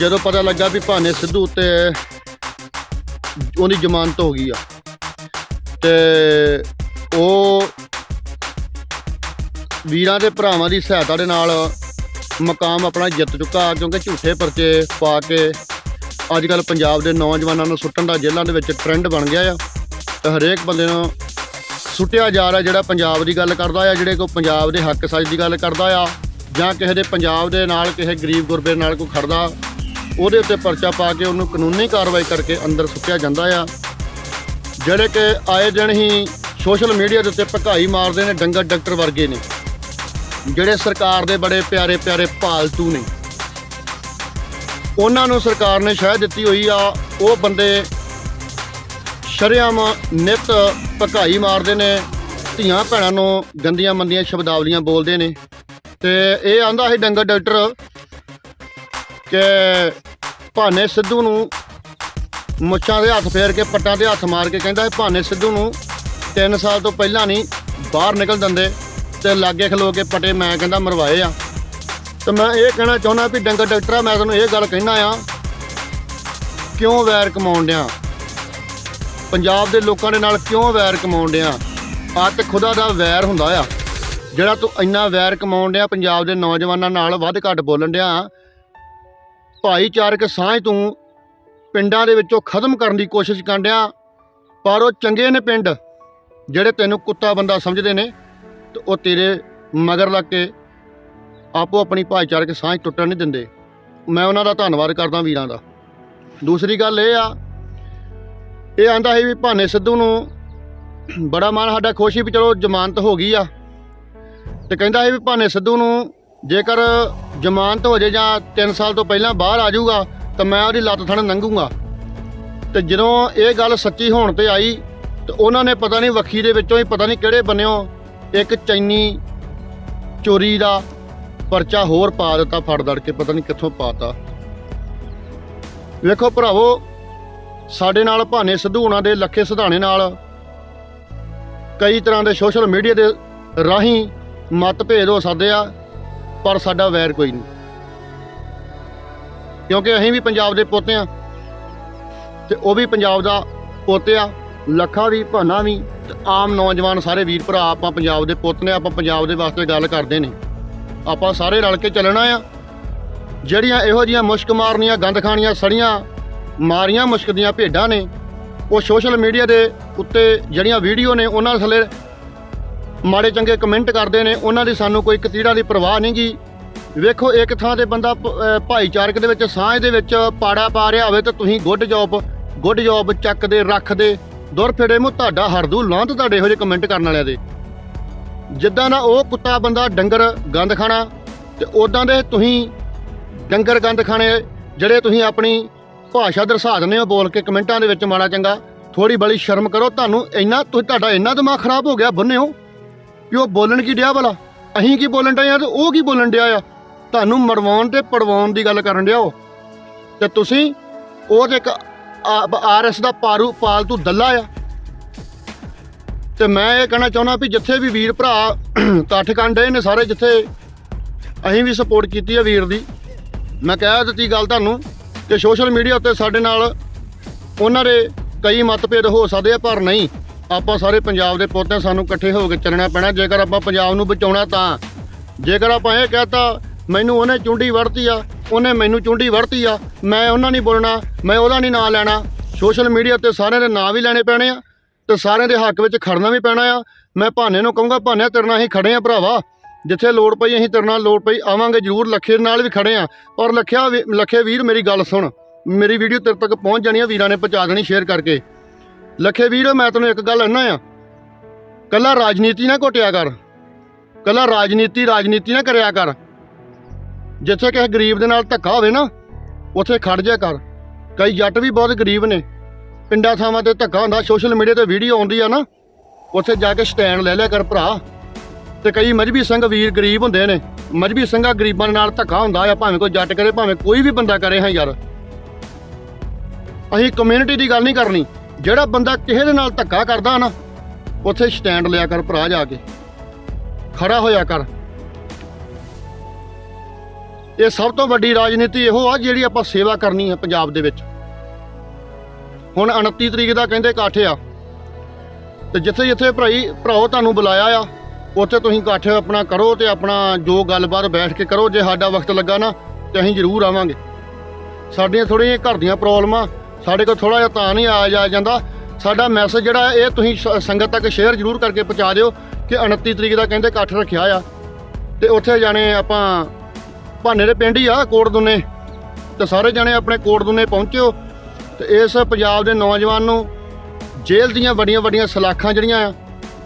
ਜਦੋਂ ਪਤਾ ਲੱਗਾ ਵੀ ਭਾਨੇ ਸਿੱਧੂ ਉੱਤੇ ਉਹਦੀ ਜ਼ਮਾਨਤ ਹੋ ਗਈ ਆ, ਤੇ ਉਹ ਵੀਰਾਂ ਦੇ ਭਰਾਵਾਂ ਦੀ ਸਹਾਇਤਾ ਦੇ ਨਾਲ ਮਕਾਮ ਆਪਣਾ ਜਿੱਤ ਚੁੱਕਾ, ਕਿਉਂਕਿ ਝੂਠੇ ਪਰਚੇ ਪਾ ਕੇ ਅੱਜ ਕੱਲ ਪੰਜਾਬ ਦੇ ਨੌਜਵਾਨਾਂ ਨੂੰ ਸੁੱਟਣ ਦਾ ਜੇਲ੍ਹਾਂ ਦੇ ਵਿੱਚ ਟ੍ਰੈਂਡ ਬਣ ਗਿਆ ਆ, ਤੇ ਹਰੇਕ ਬੰਦੇ ਨੂੰ ਸੁੱਟਿਆ ਜਾ ਰਿਹਾ ਜਿਹੜਾ ਪੰਜਾਬ ਦੀ ਗੱਲ ਕਰਦਾ ਆ, ਜਿਹੜੇ ਕੋ ਪੰਜਾਬ ਦੇ ਹੱਕ ਸੱਚ ਦੀ ਗੱਲ ਕਰਦਾ ਆ, ਜਾਂ ਕਿਸੇ ਦੇ ਪੰਜਾਬ ਦੇ ਨਾਲ ਕਿਸੇ ਗਰੀਬ ਗੁਰਬੇ ਨਾਲ ਕੋਈ ਖੜਦਾ ਉਹਦੇ ਉੱਤੇ ਪਰਚਾ ਪਾ ਕੇ ਉਹਨੂੰ ਕਾਨੂੰਨੀ ਕਾਰਵਾਈ ਕਰਕੇ ਅੰਦਰ ਸੁੱਟਿਆ ਜਾਂਦਾ ਆ। ਜਿਹੜੇ ਕਿ ਆਏ ਦਿਨ ਹੀ ਸੋਸ਼ਲ ਮੀਡੀਆ ਦੇ ਉੱਤੇ ਭਕਾਈ ਮਾਰਦੇ ਨੇ, ਡੰਗਰ ਡਾਕਟਰ ਵਰਗੇ ਨੇ। ਜਿਹੜੇ ਸਰਕਾਰ ਦੇ ਬੜੇ ਪਿਆਰੇ ਪਿਆਰੇ ਪਾਲਤੂ ਨੇ। ਉਹਨਾਂ ਨੂੰ ਸਰਕਾਰ ਨੇ ਸ਼ਹਿ ਦਿੱਤੀ ਹੋਈ ਆ, ਉਹ ਬੰਦੇ ਸ਼ਰੇਆਮ ਨਿਤ ਭਕਾਈ ਮਾਰਦੇ ਨੇ, ਧੀਆਂ ਭੈਣਾਂ ਨੂੰ ਗੰਦੀਆਂ ਮੰਦੀਆਂ ਸ਼ਬਦਾਵਲੀਆਂ ਬੋਲਦੇ ਨੇ। ਤੇ ਇਹ ਆਂਦਾ ਸੀ ਡੰਗਰ ਡਾਕਟਰ ਕਿ ਭਾਨੇ ਸਿੱਧੂ ਨੂੰ ਮੁੱਛਾਂ ਦੇ ਹੱਥ ਫੇਰ ਕੇ, ਪੱਟਾਂ ਦੇ ਹੱਥ ਮਾਰ ਕੇ ਕਹਿੰਦਾ ਇਹ ਭਾਨੇ ਸਿੱਧੂ ਨੂੰ 3 ਸਾਲ ਤੋਂ ਪਹਿਲਾਂ ਨਹੀਂ, ਬਾਹਰ ਨਿਕਲ ਦਿੰਦੇ ਤੇ ਲਾਗੇ ਖਲੋ ਕੇ ਪਟੇ ਮੈਂ ਕਹਿੰਦਾ ਮਰਵਾਏ ਆ। ਤੇ ਮੈਂ ਇਹ ਕਹਿਣਾ ਚਾਹੁੰਦਾ ਵੀ ਡੰਗਰ ਡਾਕਟਰਾ ਮੈਂ ਤੁਹਾਨੂੰ ਇਹ ਗੱਲ ਕਹਿਣਾ ਆ, ਕਿਉਂ ਵੈਰ ਕਮਾਉਣ ਡਿਆ? ਪੰਜਾਬ ਦੇ ਲੋਕਾਂ ਦੇ ਨਾਲ ਕਿਉਂ ਵੈਰ ਕਮਾਉਣ ਡਿਆ? ਆ ਖੁਦਾ ਦਾ ਵੈਰ ਹੁੰਦਾ ਆ। ਜਿਹੜਾ ਤੂੰ ਇੰਨਾ ਵੈਰ ਕਮਾਉਣ ਡਿਆ, ਪੰਜਾਬ ਦੇ ਨੌਜਵਾਨਾਂ ਨਾਲ ਵੱਧ ਘੱਟ ਬੋਲਣ ਡਿਆ ਭਾਈਚਾਰਕ ਸਾਂਝ ਤੋਂ ਪਿੰਡਾਂ ਦੇ ਵਿੱਚੋਂ ਖਤਮ ਕਰਨ ਦੀ ਕੋਸ਼ਿਸ਼ ਕਰਦਿਆਂ ਪਰ ਉਹ ਚੰਗੇ ਨੇ ਪਿੰਡ, ਜਿਹੜੇ ਤੈਨੂੰ ਕੁੱਤਾ ਬੰਦਾ ਸਮਝਦੇ ਨੇ ਤੇ ਉਹ ਤੇਰੇ ਮਗਰ ਲੱਗ ਕੇ ਆਪੋ ਆਪਣੀ ਭਾਈਚਾਰਕ ਸਾਂਝ ਟੁੱਟਣ ਨਹੀਂ ਦਿੰਦੇ। ਮੈਂ ਉਹਨਾਂ ਦਾ ਧੰਨਵਾਦ ਕਰਦਾ ਵੀਰਾਂ ਦਾ। ਦੂਸਰੀ ਗੱਲ ਇਹ ਆ, ਇਹ ਆਂਦਾ ਸੀ ਵੀ ਭਾਨੇ ਸਿੱਧੂ ਨੂੰ ਬੜਾ ਮਨ ਸਾਡਾ ਖੁਸ਼ੀ ਵੀ ਚਲੋ ਜ਼ਮਾਨਤ ਹੋ ਗਈ ਆ। ਤੇ ਕਹਿੰਦਾ ਸੀ ਵੀ ਭਾਨੇ ਸਿੱਧੂ ਨੂੰ ਜੇਕਰ ਜ਼ਮਾਨਤ ਹੋ ਜੇ ਜਾਂ 3 ਸਾਲ ਤੋਂ ਪਹਿਲਾਂ ਬਾਹਰ ਆ ਜਾਊਗਾ, ਤਾਂ ਮੈਂ ਉਹਦੀ ਲੱਤ ਥਣ ਲੰਘੂਗਾ ਤੇ ਜਦੋਂ ਇਹ ਗੱਲ ਸੱਚੀ ਹੋਣ ਤੇ ਆਈ, ਤੇ ਉਹਨਾਂ ਨੇ ਪਤਾ ਨਹੀਂ ਵੱਖੀ ਦੇ ਵਿੱਚੋਂ ਹੀ ਪਤਾ ਨਹੀਂ ਕਿਹੜੇ ਬੰਨਿਓ ਇੱਕ ਚੈਨੀ ਚੋਰੀ ਦਾ ਪਰਚਾ ਹੋਰ ਪਾ ਦਿੱਤਾ, ਫੜ ਦੜ ਕੇ ਪਤਾ ਨਹੀਂ ਕਿੱਥੋਂ ਪਾਤਾ। ਵੇਖੋ ਭਰਾਵੋ, ਸਾਡੇ ਨਾਲ ਭਾਨੇ ਸਿੱਧੂ ਉਹਨਾਂ ਦੇ ਲੱਖੇ ਸਿਧਾਣੇ ਨਾਲ ਕਈ ਤਰ੍ਹਾਂ ਦੇ ਸੋਸ਼ਲ ਮੀਡੀਆ ਦੇ ਰਾਹੀਂ ਮਤਭੇਦ ਹੋ ਸਕਦੇ ਆ। ਪਰ ਸਾਡਾ ਵੈਰ ਕੋਈ ਨਹੀਂ। ਕਿਉਂਕਿ ਅਸੀਂ ਵੀ ਪੰਜਾਬ ਦੇ ਪੋਤੇ ਆ ਤੇ ਉਹ ਵੀ ਪੰਜਾਬ ਦਾ ਪੋਤੇ ਆ, ਲੱਖਾ ਵੀ ਭਾਨਾ ਵੀ ਤੇ ਆਮ ਨੌਜਵਾਨ ਸਾਰੇ ਵੀਰ ਭਰਾ ਆਪਾਂ ਪੰਜਾਬ ਦੇ ਪੁੱਤ ਨੇ, ਆਪਾਂ ਪੰਜਾਬ ਦੇ ਵਾਸਤੇ ਗੱਲ ਕਰਦੇ ਨੇ। ਆਪਾਂ ਸਾਰੇ ਰਲ ਕੇ ਚੱਲਣਾ ਆ। ਜਿਹੜੀਆਂ ਇਹੋ ਜੀਆਂ ਮੁਸ਼ਕ ਮਾਰਨੀਆਂ, ਗੰਦ ਖਾਣੀਆਂ, ਸੜੀਆਂ ਮਾਰੀਆਂ, ਮੁਸ਼ਕ ਦੀਆਂ ਭੇਡਾਂ ਨੇ, ਉਹ ਸੋਸ਼ਲ ਮੀਡੀਆ ਦੇ ਉੱਤੇ ਜਿਹੜੀਆਂ ਵੀਡੀਓ ਨੇ, ਉਹਨਾਂ ਥੱਲੇ ਮਾੜੇ ਚੰਗੇ ਕਮੈਂਟ ਕਰਦੇ ਨੇ, ਉਹਨਾਂ ਦੀ ਸਾਨੂੰ ਕੋਈ ਕਤੀੜਾ ਦੀ ਪਰਵਾਹ ਨਹੀਂ ਗੀ। ਵੇਖੋ, ਇੱਕ ਥਾਂ ਤੇ ਬੰਦਾ ਭ- ਭਾਈਚਾਰਕ ਦੇ ਵਿੱਚ, ਸਾਂਝ ਦੇ ਵਿੱਚ ਪਾੜਾ ਪਾ ਰਿਹਾ ਹੋਵੇ ਤਾਂ ਤੁਸੀਂ ਗੁੱਡ ਜੌਬ ਗੁੱਡ ਜੌਬ ਚੱਕਦੇ, ਰੱਖਦੇ, ਦੁਰ ਫਿੜੇ ਮੂੰਹ ਤੁਹਾਡਾ ਹਰਦੂ ਲਾਂਤ ਤੁਹਾਡੇ ਇਹੋ ਜਿਹੇ ਕਮੈਂਟ ਕਰਨ ਵਾਲਿਆਂ ਦੇ। ਜਿੱਦਾਂ ਦਾ ਉਹ ਕੁੱਤਾ ਬੰਦਾ ਡੰਗਰ ਗੰਦ ਖਾਣਾ, ਤੇ ਉਦਾਂ ਦੇ ਤੁਸੀਂ ਡੰਗਰ ਗੰਦ ਖਾਣੇ, ਜਿਹੜੇ ਤੁਸੀਂ ਆਪਣੀ ਭਾਸ਼ਾ ਦਰਸਾ ਦਿੰਦੇ ਹੋ ਬੋਲ ਕੇ ਕਮੈਂਟਾਂ ਦੇ ਵਿੱਚ ਮਾੜਾ ਚੰਗਾ ਥੋੜੀ ਬੜੀ ਸ਼ਰਮ ਕਰੋ, ਤੁਹਾਨੂੰ ਇੰਨਾ ਤੁ- ਤੁਹਾਡਾ ਇੰਨਾ ਦਿਮਾਗ ਖਰਾਬ ਹੋ ਗਿਆ, ਬੰਨਿਓ। ਵੀ ਉਹ ਬੋਲਣ ਕੀ ਡਿਆ ਭਲਾ? ਅਸੀਂ ਕੀ ਬੋਲਣ ਡਏ ਆ ਤੇ ਉਹ ਕੀ ਬੋਲਣ ਡਿਆ ਆ? ਤੁਹਾਨੂੰ ਮਰਵਾਉਣ ਤੇ ਪੜਵਾਉਣ ਦੀ ਗੱਲ ਕਰਨ ਡਿਆ ਉਹ। ਤੇ ਤੁਸੀਂ, ਉਹ ਤੇ ਇੱਕ ਆਰਐਸ ਦਾ ਪਾਰੂ ਪਾਲਤੂ ਦੱਲਾ ਆ। ਤੇ ਮੈਂ ਇਹ ਕਹਿਣਾ ਚਾਹੁੰਦਾ ਵੀ ਜਿੱਥੇ ਵੀ ਵੀਰ ਭਰਾ ਇਕੱਠ ਕੰਡੇ ਨੇ ਸਾਰੇ ਜਿੱਥੇ, ਅਸੀਂ ਵੀ ਸਪੋਰਟ ਕੀਤੀ ਆ ਵੀਰ ਦੀ। ਮੈਂ ਕਹਿ ਦਿੱਤੀ ਗੱਲ ਤੁਹਾਨੂੰ ਕਿ ਸੋਸ਼ਲ ਮੀਡੀਆ ਉੱਤੇ ਸਾਡੇ ਨਾਲ ਉਹਨਾਂ ਦੇ ਕਈ ਮਤਭੇਦ ਹੋ ਸਕਦੇ ਆ ਪਰ ਨਹੀਂ। ਆਪਾਂ ਸਾਰੇ ਪੰਜਾਬ ਦੇ ਪੁੱਤ ਹਾਂ ਸਾਨੂੰ ਇਕੱਠੇ ਹੋ ਕੇ ਚੱਲਣਾ ਪੈਣਾ। ਜੇਕਰ ਆਪਾਂ ਪੰਜਾਬ ਨੂੰ ਬਚਾਉਣਾ ਤਾਂ। ਜੇਕਰ ਆਪਾਂ ਇਹ ਕਹਤਾ, ਮੈਨੂੰ ਉਹਨੇ ਚੁੰਡੀ ਵੜਤੀ ਆ, ਉਹਨੇ ਮੈਨੂੰ ਚੁੰਡੀ ਵੜਤੀ ਆ, ਮੈਂ ਉਹਨਾਂ ਨਹੀਂ ਬੋਲਣਾ, ਮੈਂ ਉਹਦਾ ਨਹੀਂ ਨਾਂ ਲੈਣਾ। ਸੋਸ਼ਲ ਮੀਡੀਆ ਤੇ ਸਾਰਿਆਂ ਦੇ ਨਾਂ ਵੀ ਲੈਣੇ ਪੈਣੇ ਆ, ਤੇ ਸਾਰਿਆਂ ਦੇ ਹੱਕ ਵਿੱਚ ਖੜਨਾ ਵੀ ਪੈਣਾ ਆ। ਮੈਂ ਭਾਨੇ ਨੂੰ ਕਹੂੰਗਾ, ਭਾਨੇ, ਤੇਰੇ ਨਾਲ ਅਸੀਂ ਖੜੇ ਆ ਭਰਾਵਾ। ਜਿੱਥੇ ਲੋੜ ਪਈ, ਅਸੀਂ ਤੇਰੇ ਨਾਲ ਲੋੜ ਪਈ, ਆਵਾਂਗੇ ਜ਼ਰੂਰ। ਲੱਖੇ ਨਾਲ ਵੀ ਖੜੇ ਆ। ਪਰ ਲੱਖਿਆ ਵੀ- ਲੱਖੇ ਵੀਰ, ਮੇਰੀ ਗੱਲ ਸੁਣ। ਮੇਰੀ ਵੀਡੀਓ ਤੇਰੇ ਤੱਕ ਪਹੁੰਚ ਜਾਣੀ ਆ, ਵੀਰਾਂ ਨੇ ਪਹੁੰਚਾ ਦੇਣੀ ਸ਼ੇਅਰ ਕਰਕੇ। ਲੱਖੇ ਵੀਰ, ਮੈਂ ਤੈਨੂੰ ਇੱਕ ਗੱਲ ਕਹਿਣਾ ਆ। ਕੱਲਾ ਰਾਜਨੀਤੀ ਨਾ ਘੋਟਿਆ ਕਰ। ਕੱਲਾ ਰਾਜਨੀਤੀ ਰਾਜਨੀਤੀ ਨਾ ਕਰਿਆ ਕਰ। ਜਿੱਥੇ ਕਿਸੇ ਗਰੀਬ ਦੇ ਨਾਲ ਧੱਕਾ ਹੋਵੇ ਨਾ, ਉੱਥੇ ਖੜ ਜਾ ਕਰ। ਕਈ ਜੱਟ ਵੀ ਬਹੁਤ ਗਰੀਬ ਨੇ। ਪਿੰਡਾਂ ਥਾਵਾਂ ਤੇ ਧੱਕਾ ਹੁੰਦਾ ਸੋਸ਼ਲ ਮੀਡੀਆ ਤੇ ਵੀਡੀਓ ਆਉਂਦੀ ਆ ਨਾ, ਉੱਥੇ ਜਾ ਕੇ ਸਟੈਂਡ ਲੈ ਲਿਆ ਕਰ ਭਰਾ। ਤੇ ਕਈ ਮਜਬੀ ਸਿੰਘ ਵੀਰ ਗਰੀਬ ਹੁੰਦੇ ਨੇ। ਮਜਬੀ ਸਿੰਘਾਂ ਗਰੀਬਾਂ ਦੇ ਨਾਲ ਧੱਕਾ ਹੁੰਦਾ ਆ, ਭਾਵੇਂ ਕੋਈ ਜੱਟ ਕਰੇ, ਭਾਵੇਂ ਕੋਈ ਵੀ ਬੰਦਾ ਕਰੇ ਹਾਂ ਯਾਰ। ਅਸੀਂ ਕਮਿਊਨਿਟੀ ਦੀ ਗੱਲ ਨਹੀਂ ਕਰਨੀ। ਜਿਹੜਾ ਬੰਦਾ ਕਿਸੇ ਦੇ ਨਾਲ ਧੱਕਾ ਕਰਦਾ ਨਾ, ਉੱਥੇ ਸਟੈਂਡ ਲਿਆ ਕਰ ਭਰਾ ਜਾ ਕੇ। ਖੜਾ ਹੋਇਆ ਕਰ। ਇਹ ਸਭ ਤੋਂ ਵੱਡੀ ਰਾਜਨੀਤੀ ਇਹੋ ਆ ਜਿਹੜੀ ਆਪਾਂ ਸੇਵਾ ਕਰਨੀ ਹੈ ਪੰਜਾਬ ਦੇ ਵਿੱਚ। ਹੁਣ 29 ਤਰੀਕ ਦਾ ਕਹਿੰਦੇ ਇਕੱਠ ਆ। ਤੇ ਜਿੱਥੇ ਜਿੱਥੇ ਭਾਈ ਭਰਾਓ ਤੁਹਾਨੂੰ ਬੁਲਾਇਆ ਆ, ਉੱਥੇ ਤੁਸੀਂ ਇਕੱਠ ਆਪਣਾ ਕਰੋ ਤੇ ਆਪਣਾ ਜੋ ਗੱਲਬਾਤ ਬੈਠ ਕੇ ਕਰੋ, ਜੇ ਸਾਡਾ ਵਕਤ ਲੱਗਾ ਨਾ, ਤੇ ਅਸੀਂ ਜ਼ਰੂਰ ਆਵਾਂਗੇ। ਸਾਡੀਆਂ ਥੋੜ੍ਹੀਆਂ ਘਰ ਦੀਆਂ ਪ੍ਰੋਬਲਮਾਂ ਸਾਡੇ ਕੋਲ ਥੋੜਾ ਜਿਹਾ ਤਾਂ ਨਹੀਂ ਆਇਆ ਜਾ ਜਾਂਦਾ। ਸਾਡਾ ਮੈਸੇਜ ਜਿਹੜਾ ਇਹ ਤੁਸੀਂ ਸ- ਸੰਗਤ ਤੱਕ ਸ਼ੇਅਰ ਜ਼ਰੂਰ ਕਰਕੇ ਪਹੁੰਚਾ ਦਿਓ ਕਿ 29 ਤਰੀਕ ਦਾ ਕਹਿੰਦੇ ਇਕੱਠ ਰੱਖਿਆ ਆ। ਤੇ ਉੱਥੇ ਜਾਣੇ ਆਪਾਂ ਭਾਨੇ ਦੇ ਪਿੰਡ ਹੀ ਆ ਕੋਟ ਦੁਨੇ ਤੇ ਸਾਰੇ ਜਾਣੇ ਆਪਣੇ ਕੋਟ ਦੁਨੇ ਪਹੁੰਚਿਓ। ਤੇ ਇਸ ਪੰਜਾਬ ਦੇ ਨੌਜਵਾਨ ਨੂੰ ਜੇਲ੍ਹ ਦੀਆਂ ਵੱਡੀਆਂ ਵੱਡੀਆਂ ਸਲਾਖਾਂ ਜਿਹੜੀਆਂ ਆ,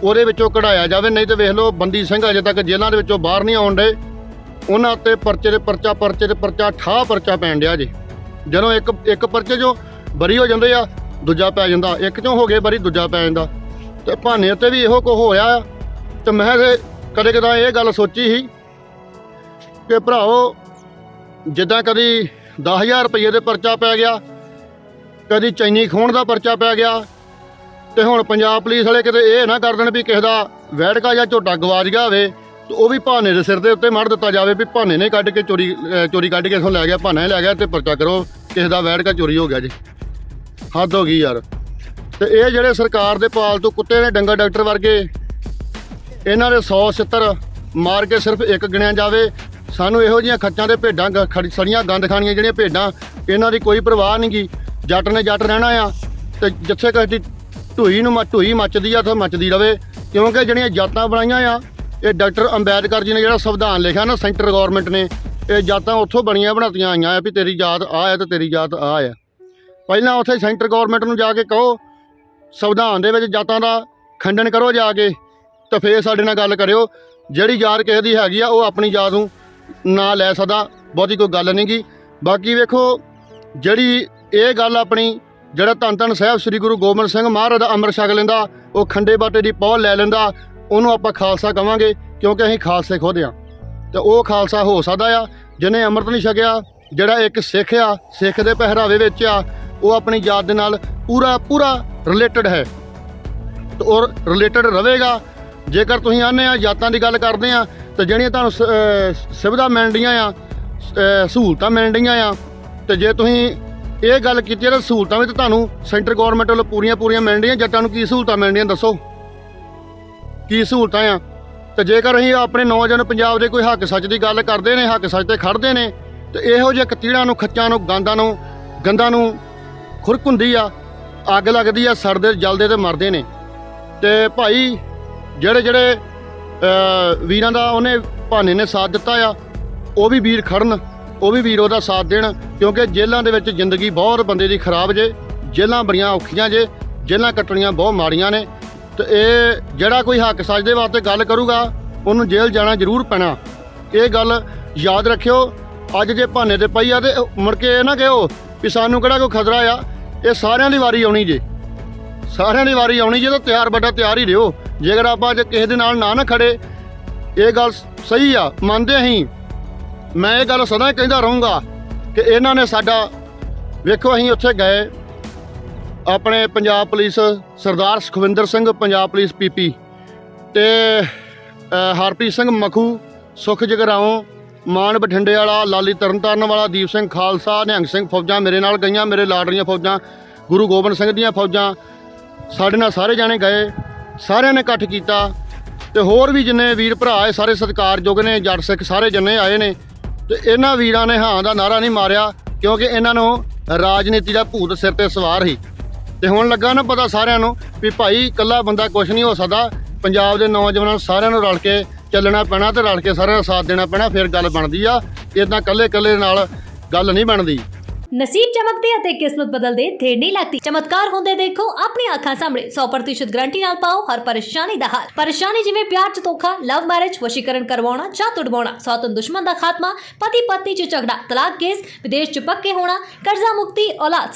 ਉਹਦੇ ਵਿੱਚੋਂ ਕਢਾਇਆ ਜਾਵੇ। ਨਹੀਂ ਤੇ ਵੇਖ ਲਓ, ਬੰਦੀ ਸਿੰਘ ਅਜੇ ਤੱਕ ਜੇਲ੍ਹਾਂ ਦੇ ਵਿੱਚੋਂ ਬਾਹਰ ਨਹੀਂ ਆਉਣ ਡੇ ਉਹਨਾਂ ਉੱਤੇ ਪਰਚੇ ਦੇ ਪਰਚਾ, ਪਰਚੇ ਦੇ ਪਰਚਾ, ਠਾਹ ਪਰਚਾ ਪੈਣ ਡਿਆ ਜੀ। ਜਦੋਂ ਇੱਕ ਇੱਕ ਪਰਚੇ ਜੋ ਬਰੀ ਹੋ ਜਾਂਦੇ ਆ, ਦੂਜਾ ਪੈ ਜਾਂਦਾ। ਇੱਕ ਚੋਂ ਹੋ ਗਏ, ਬਰੀ ਦੂਜਾ ਪੈ ਜਾਂਦਾ। ਤੇ ਭਾਨੇ ਉੱਤੇ ਵੀ ਇਹੋ ਕੁ ਹੋਇਆ ਆ। ਤੇ ਮੈਂ ਕਦੇ ਕਦਾ ਇਹ ਗੱਲ ਸੋਚੀ ਸੀ ਕਿ ਭਰਾਓ ਜਿੱਦਾਂ ਕਦੀ 10000 ਰੁਪਏ ਦੇ ਪਰਚਾ ਪੈ ਗਿਆ, ਕਦੀ ਚੈਨੀ ਖੋਣ ਦਾ ਪਰਚਾ ਪੈ ਗਿਆ, ਤੇ ਹੁਣ ਪੰਜਾਬ ਪੁਲਿਸ ਵਾਲੇ ਕਿਤੇ ਇਹ ਨਾ ਕਰ ਦੇਣ ਵੀ ਕਿਸੇ ਦਾ ਵੈੜਕਾ ਜਾਂ ਝੋਟਾ ਗਵਾਚ ਗਿਆ ਹੋਵੇ, ਤੇ ਉਹ ਵੀ ਭਾਨੇ ਦੇ ਸਿਰ ਦੇ ਉੱਤੇ ਮੜ ਦਿੱਤਾ ਜਾਵੇ ਵੀ ਭਾਨੇ ਨੇ ਕੱਢ ਕੇ ਚੋਰੀ ਚੋਰੀ ਕੱਢ ਕੇ ਇਥੋਂ ਲੈ ਗਿਆ, ਭਾਨਾ ਹੀ ਲੈ ਗਿਆ ਤੇ ਪਰਚਾ ਕਰੋ, ਕਿਸੇ ਦਾ ਵੈੜਕਾ ਚੋਰੀ ਹੋ ਗਿਆ ਜੀ। ਹੱਦ ਹੋ ਗਈ ਯਾਰ। ਤੇ ਇਹ ਜਿਹੜੇ ਸਰਕਾਰ ਦੇ ਪਾਲਤੂ ਕੁੱਤੇ ਨੇ ਡੰਗਰ ਡਾਕਟਰ ਵਰਗੇ, ਇਹਨਾਂ ਦੇ 100 ਸਿੱਤਰ ਮਾਰ ਕੇ ਸਿਰਫ ਇੱਕ ਗਿਣਿਆ ਜਾਵੇ, ਸਾਨੂੰ ਇਹੋ ਜਿਹੀਆਂ ਖੱਚਾਂ ਦੇ ਭੇਡਾਂ ਗ- ਖੜੀ- ਸੜੀਆਂ ਗੰਦ ਖਾਣੀਆਂ ਜਿਹੜੀਆਂ ਭੇਡਾਂ, ਇਹਨਾਂ ਦੀ ਕੋਈ ਪਰਵਾਹ ਨਹੀਂ ਨਹੀਂਗੀ ਜੱਟ ਨੇ ਜੱਟ ਰਹਿਣਾ ਆ। ਤੇ ਜਿੱਥੇ ਕਿਸੇ ਦੀ ਢੂਈ ਨੂੰ ਮ- ਢੂਈ ਮੱਚਦੀ ਆ, ਉੱਥੇ ਮੱਚਦੀ ਰਵੇ। ਕਿਉਂਕਿ ਜਿਹੜੀਆਂ ਜਾਤਾਂ ਬਣਾਈਆਂ ਆ, ਇਹ ਡਾਕਟਰ ਅੰਬੇਦਕਰ ਜੀ ਨੇ ਜਿਹੜਾ ਸੰਵਿਧਾਨ ਲਿਖਿਆ ਨਾ, ਸੈਂਟਰ ਗਵਰਨਮੈਂਟ ਨੇ, ਇਹ ਜਾਤਾਂ ਉੱਥੋਂ ਬਣੀਆਂ ਬਣਾਤੀਆਂ ਆਈਆਂ ਆ ਵੀ ਤੇਰੀ ਜਾਤ ਆ ਹੈ ਤੇ ਤੇਰੀ ਜਾਤ ਆ ਹੈ ਪਹਿਲਾਂ ਉੱਥੇ ਸੈਂਟਰ ਗਵਰਨਮੈਂਟ ਨੂੰ ਜਾ ਕੇ ਕਹੋ, ਸੰਵਿਧਾਨ ਦੇ ਵਿੱਚ ਜਾਤਾਂ ਦਾ ਖੰਡਨ ਕਰੋ ਜਾ ਕੇ, ਤਾਂ ਫੇਰ ਸਾਡੇ ਨਾਲ ਗੱਲ ਕਰਿਓ। ਜਿਹੜੀ ਯਾਦ ਕਿਸੇ ਦੀ ਹੈਗੀ ਆ, ਉਹ ਆਪਣੀ ਯਾਦ ਨੂੰ ਨਾ ਲੈ ਸਕਦਾ, ਬਹੁਤੀ ਕੋਈ ਗੱਲ ਨਹੀਂਗੀ ਬਾਕੀ ਵੇਖੋ, ਜਿਹੜੀ ਇਹ ਗੱਲ ਆਪਣੀ, ਜਿਹੜਾ ਧੰਨ ਧੰਨ ਸਾਹਿਬ ਸ੍ਰੀ ਗੁਰੂ ਗੋਬਿੰਦ ਸਿੰਘ ਮਹਾਰਾਜ ਦਾ ਅੰਮ੍ਰਿਤ ਛਕ ਲੈਂਦਾ, ਉਹ ਖੰਡੇ ਬਾਟੇ ਦੀ ਪੌਲ ਲੈ ਲੈਂਦਾ, ਉਹਨੂੰ ਆਪਾਂ ਖਾਲਸਾ ਕਵਾਂਗੇ, ਕਿਉਂਕਿ ਅਸੀਂ ਖਾਲਸੇ ਖੁਦ ਆ। ਤੇ ਉਹ ਖਾਲਸਾ ਹੋ ਸਕਦਾ ਆ, ਜਿਹਨੇ ਅੰਮ੍ਰਿਤ ਨਹੀਂ ਛਕਿਆ, ਜਿਹੜਾ ਇੱਕ ਸਿੱਖ ਆ, ਸਿੱਖ ਦੇ ਪਹਿਰਾਵੇ ਵਿੱਚ ਆ ਉਹ ਆਪਣੀ ਜਾਤ ਦੇ ਨਾਲ ਪੂਰਾ ਪੂਰਾ ਰਿਲੇਟਡ ਹੈ। ਤੇ ਔਰ ਰਿਲੇਟਡ ਰਹੇਗਾ। ਜੇਕਰ ਤੁਸੀਂ ਆਨੇ ਆ ਜਾਤਾਂ ਦੀ ਗੱਲ ਕਰਦੇ ਆ, ਤੇ ਜਿਹੜੀਆਂ ਤੁਹਾਨੂੰ ਸ- ਸੁਵਿਧਾ ਮਿਲਣੀਆਂ ਆ, ਅਹ, ਸਹੂਲਤਾਂ ਮਿਲਣੀਆਂ ਆ, ਤੇ ਜੇ ਤੁਸੀਂ ਇਹ ਗੱਲ ਕੀਤੀ ਆ, ਤਾਂ ਸਹੂਲਤਾਂ ਵੀ ਤਾਂ ਤੁਹਾਨੂੰ ਸੈਂਟਰ ਗਵਰਨਮੈਂਟ ਵੱਲੋਂ ਪੂਰੀਆਂ ਪੂਰੀਆਂ ਮਿਲਣੀਆਂ ਜੱਟਾਂ ਨੂੰ ਕੀ ਸਹੂਲਤਾਂ ਮਿਲਣੀਆਂ ਦੱਸੋ? ਕੀ ਸਹੂਲਤਾਂ ਆ? ਤੇ ਜੇਕਰ ਅਸੀਂ ਆਪਣੇ ਨੌਜਵਾਨ ਪੰਜਾਬ ਦੇ ਕੋਈ ਹੱਕ ਸੱਚ ਦੀ ਗੱਲ ਕਰਦੇ ਨੇ, ਹੱਕ ਸੱਚ ਤੇ ਖੜਦੇ ਨੇ, ਤੇ ਇਹੋ ਜਿਹੇ ਕਤੀੜਾਂ ਨੂੰ, ਖੱਚਾਂ ਨੂੰ ਗੰਦਾਂ ਨੂੰ ਗੰਦਾਂ ਨੂੰ ਖੁਰਕ ਹੁੰਦੀ ਆ, ਅੱਗ ਲੱਗਦੀ ਆ ਸੜਦੇ ਜਲਦੇ ਤੇ ਮਰਦੇ ਨੇ। ਤੇ ਭਾਈ, ਜਿਹੜੇ ਜਿਹੜੇ ਵੀਰਾਂ ਦਾ ਉਹਨੇ ਭਾਨੇ ਨੇ ਸਾਥ ਦਿੱਤਾ ਆ, ਉਹ ਵੀ ਵੀਰ ਖੜਨ, ਉਹ ਵੀ ਵੀਰ ਉਹਦਾ ਸਾਥ ਦੇਣ, ਕਿਉਂਕਿ ਜੇਲ੍ਹਾਂ ਦੇ ਵਿੱਚ ਜ਼ਿੰਦਗੀ ਬਹੁਤ ਬੰਦੇ ਦੀ ਖਰਾਬ ਜੇ, ਜੇਲ੍ਹਾਂ ਬੜੀਆਂ ਔਖੀਆਂ ਜੇ, ਜੇਲ੍ਹਾਂ ਕੱਟਣੀਆਂ ਬਹੁਤ ਮਾੜੀਆਂ ਨੇ। ਤੇ ਇਹ ਜਿਹੜਾ ਕੋਈ ਹੱਕ ਸੱਚ ਦੇ ਵਾਸਤੇ ਗੱਲ ਕਰੂਗਾ, ਉਹਨੂੰ ਜੇਲ੍ਹ ਜਾਣਾ ਜ਼ਰੂਰ ਪੈਣਾ। ਇਹ ਗੱਲ ਯਾਦ ਰੱਖਿਓ, ਅੱਜ ਜੇ ਭਾਨੇ ਤੇ ਪਈ ਆ ਤੇ ਮੁੜ ਕੇ ਇਹ ਨਾ ਕਿਹੋ ਵੀ ਸਾਨੂੰ ਕਿਹੜਾ ਕੋਈ ਖਤਰਾ ਆ ਇਹ ਸਾਰਿਆਂ ਦੀ ਵਾਰੀ ਆਉਣੀ ਜੇ। ਸਾਰਿਆਂ ਦੀ ਵਾਰੀ ਆਉਣੀ ਜੇ ਤਾਂ ਤਿਆਰ ਵੱਡਾ ਤਿਆਰ ਹੀ ਰਿਓ। ਜੇਕਰ ਆਪਾਂ ਅੱਜ ਕਿਸੇ ਦੇ ਨਾਲ ਨਾ ਨਾ ਖੜੇ ਇਹ ਗੱਲ ਸਹੀ ਆ ਮੰਨਦੇ ਅਸੀਂ। ਮੈਂ ਇਹ ਗੱਲ ਸਦਾ ਕਹਿੰਦਾ ਰਹੂੰਗਾ ਕਿ ਇਹਨਾਂ ਨੇ ਸਾਡਾ ਵੇਖੋ ਅਸੀਂ ਉੱਥੇ ਗਏ। ਆਪਣੇ Punjab police Sardar Sukhwinder Singh Punjab police PP ਤੇ ਅ, ਹਰਪ੍ਰੀਤ ਸਿੰਘ ਮਖੂ ਸੁਖ ਜਗਰਾਉਂ ਮਾਨ ਬਠਿੰਡੇ ਵਾਲਾ, ਲਾਲੀ ਤਰਨਤਾਰਨ ਵਾਲਾ, ਦੀਪ ਸਿੰਘ ਖਾਲਸਾ, ਨਿਹੰਗ ਸਿੰਘ ਫੌਜਾਂ ਮੇਰੇ ਨਾਲ ਗਈਆਂ, ਮੇਰੇ ਲਾਡਰੀਆਂ ਫੌਜਾਂ, ਗੁਰੂ ਗੋਬਿੰਦ ਸਿੰਘ ਦੀਆਂ ਫੌਜਾਂ। ਸਾਡੇ ਨਾਲ ਸਾਰੇ ਜਾਣੇ ਗਏ, ਸਾਰਿਆਂ ਨੇ ਇਕੱਠ ਕੀਤਾ ਤੇ ਹੋਰ ਵੀ ਜਿੰਨੇ ਵੀਰ ਭਰਾ ਆਏ, ਸਾਰੇ ਸਤਿਕਾਰਯੋਗ ਨੇ, ਜੱਟ ਸਿੱਖ ਸਾਰੇ ਜਿੰਨੇ ਆਏ ਨੇ। ਤੇ ਇਹਨਾਂ ਵੀਰਾਂ ਨੇ ਹਾਂ ਦਾ ਨਾਰਾ ਨਹੀਂ ਮਾਰਿਆ, ਕਿਉਂਕਿ ਇਹਨਾਂ ਨੂੰ ਰਾਜਨੀਤੀ ਦਾ ਭੂਤ ਸਿਰ ਤੇ ਸਵਾਰ ਸੀ। ਤੇ ਹੁਣ ਲੱਗਾ ਨਾ ਪਤਾ ਸਾਰਿਆਂ ਨੂੰ ਵੀ ਭਾਈ ਇਕੱਲਾ ਬੰਦਾ ਕੁਝ ਨਹੀਂ ਹੋ ਸਕਦਾ, ਪੰਜਾਬ ਦੇ ਨੌਜਵਾਨਾਂ ਸਾਰਿਆਂ ਨੂੰ ਰਲ ਕੇ ਚੱਲਣਾ ਪੈਣਾ ਤੇ ਰਲ ਕੇ ਸਾਰਿਆਂ ਦਾ ਸਾਥ ਦੇਣਾ ਪੈਣਾ, ਫਿਰ ਗੱਲ ਬਣਦੀ ਆ। ਇਦਾਂ ਇਕੱਲੇ ਇਕੱਲੇ ਨਾਲ ਗੱਲ ਨਹੀਂ ਬਣਦੀ। ਨਸੀਬ ਚਮਕਦੇ ਅਤੇ ਕਿਸਮਤ ਬਦਲਦੇ ਦੇਰ ਨਹੀਂ ਲੱਗਦੀ। ਚਮਤਕਾਰ ਹੁੰਦੇ ਦੇਖੋ ਆਪਣੀ ਅੱਖਾਂ ਸਾਹਮਣੇ। 100% ਗਰੰਟੀ ਨਾਲ ਪਾਓ ਹਰ ਪਰੇਸ਼ਾਨੀ ਦਾ ਹੱਲ। ਪਰੇਸ਼ਾਨੀ ਜਿਵੇਂ ਪਿਆਰ ਚ ਧੋਖਾ ਲਵ ਮੈਰਿਜ ਵਸ਼ੀਕਰਨ ਕਰਵਾਉਣਾ ਜਾਂ ਤੁੜਵਾਉਣਾ ਸੌਤਨ ਦੁਸ਼ਮਣ ਦਾ ਖਾਤਮਾ ਪਤੀ ਪਤਨੀ ਚ ਝਗੜਾ, ਤਲਾਕ ਕੇਸ, ਵਿਦੇਸ਼ ਚ ਪੱਕੇ ਹੋਣਾ, ਕਰਜ਼ਾ ਮੁਕਤੀ, ਔਲਾਦ